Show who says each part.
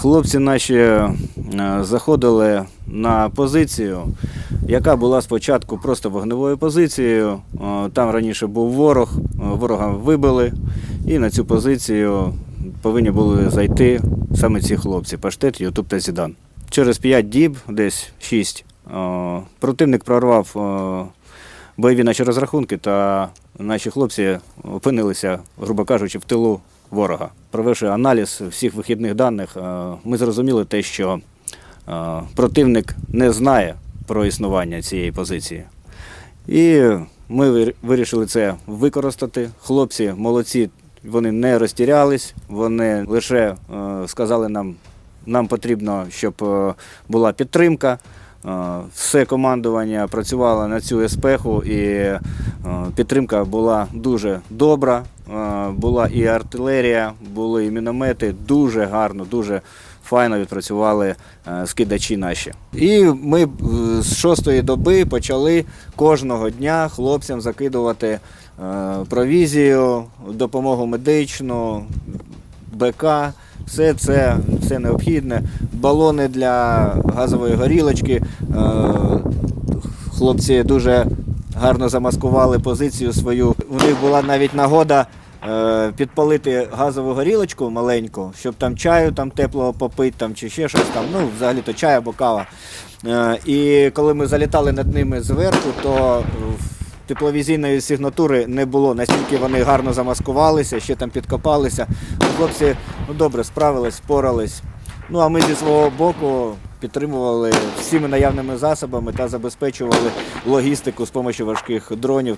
Speaker 1: Хлопці наші е, заходили на позицію, яка була спочатку просто вогневою позицією. Е, Там раніше був ворог, е, ворога вибили, і на цю позицію повинні були зайти саме ці хлопці Паштет, Ютуб та Зідан. Через 5 діб, десь 6, е, противник прорвав бойові наші розрахунки, та наші хлопці опинилися, грубо кажучи, в тилу ворога. Провівши аналіз всіх вихідних даних, е, ми зрозуміли те, що е, противник не знає про існування цієї позиції. І ми вирішили це використати. Хлопці молодці, вони не розтірялись, вони лише е, сказали нам, нам потрібно, щоб була підтримка. Все командування працювало на цю еспеху, і підтримка була дуже добра. Була і артилерія, були і міномети. Дуже гарно, дуже файно відпрацювали е, скидачі наші. І ми е, з шостої доби почали кожного дня хлопцям закидувати е, провізію, допомогу медичну, БК. Все це все необхідне. Балони для газової горілочки. Хлопці дуже гарно замаскували позицію свою. У них була навіть нагода е, підпалити газову горілочку маленьку, щоб там чаю там теплого попити там, чи ще щось там. Ну, взагалі то чай або кава. Е, і коли ми залітали над ними зверху, то тепловізійної сигнатури не було. Настільки вони гарно замаскувалися, ще там підкопалися. Хлопці ну, добре справились, впорались. Ну а ми зі свого боку підтримували всіми наявними засобами та забезпечували логістику з допомогою важких дронів